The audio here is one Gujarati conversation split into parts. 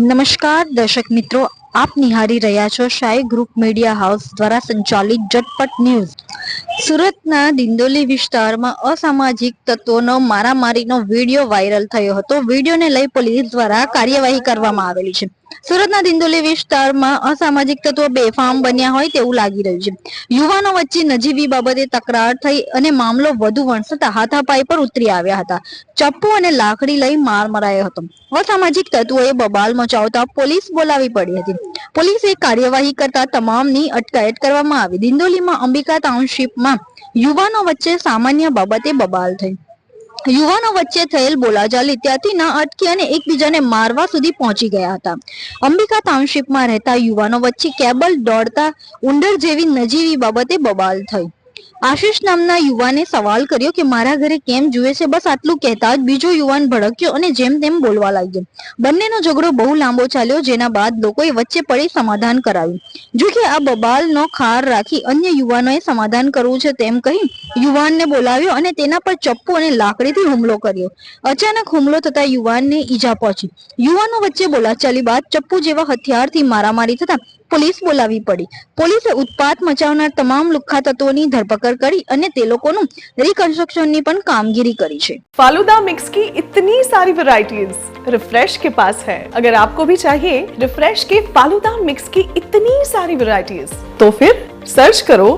નમસ્કાર, દર્શક મિત્રો, આપ નિહાળી રહ્યા છો શાહી ગ્રુપ મીડિયા હાઉસ દ્વારા સંચાલિત ઝટપટ ન્યૂઝ. સુરતના દિંડોલી વિસ્તારમાં અસામાજિક તત્વોનો મારામારીનો વીડિયો વાયરલ થયો હતો. વિડીયોને લઈ પોલીસ દ્વારા કાર્યવાહી કરવામાં આવેલી છે. સુરતના દિંડોલી વિસ્તારમાં અસામાજિક તત્વો બેફામ બન્યા હોય તેવું લાગી રહ્યું છે. યુવાનો વચ્ચે નજીવી બાબતે તકરાર થઈ અને મામલો વધુ વણસતા હાથાપાઈ પર ઉતરી આવ્યા હતા. ચપ્પુ અને લાકડી લઈ માર મરાયો હતો. અસામાજિક તત્વોએ બબાલ મચાવતા પોલીસ બોલાવી પડી હતી. પોલીસે કાર્યવાહી કરતા તમામની અટકાયત કરવામાં આવી. દિંડોલીમાં અંબિકા ટાઉનશીપમાં યુવાનો વચ્ચે સામાન્ય બાબતે બબાલ થઈ. યુવાનો વચ્ચે થયેલ બોલાચાલી ત્યાંથી ના અટકી અને એકબીજાને મારવા સુધી પહોંચી ગયા હતા. અંબિકા ટાઉનશીપમાં રહેતા યુવાનો વચ્ચે કેબલ દોડતા ઉંદર જેવી નજીવી બાબતે બબાલ થઈ. આશીષ નામના યુવાને સવાલ કર્યો કે મારા ઘરે કેમ જુએ છે? બસ આટલું કહેતા જ બીજો યુવાન ભડક્યો અને જેમ તેમ બોલવા લાગ્યો. બંનેનો ઝઘડો બહુ લાંબો ચાલ્યો, જેના બાદ લોકોએ વચ્ચે પડી સમાધાન કરાવ્યું જો કે આ બબાલનો ખાર રાખી અન્ય યુવાનોએ સમાધાન કરવું છે તેમ કહી યુવાનને બોલાવ્યો અને તેના પર ચપ્પુ અને લાકડીથી હુમલો કર્યો. અચાનક હુમલો થતા યુવાનને ઈજા પહોંચી. યુવાનો વચ્ચે બોલાચાલી બાદ ચપ્પુ જેવા હથિયારથી મારામારી થતા પોલીસ બોલાવી પડી પોલીસે ઉત્પાત મચાવનાર તમામ લુખ્ખા તત્વોની ધરપકડ કરી અને તે લોકોનું રિકન્સ્ટ્રક્શનની પણ કામગીરી કરી છે फालूदा मिक्स की इतनी सारी वैरायटीज रिफ्रेश के पास है अगर आपको भी चाहिए रिफ्रेश के फालूदा मिक्स की इतनी सारी वैरायटीज तो फिर सर्च करो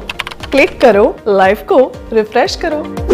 क्लिक करो लाइफ को रिफ्रेश करो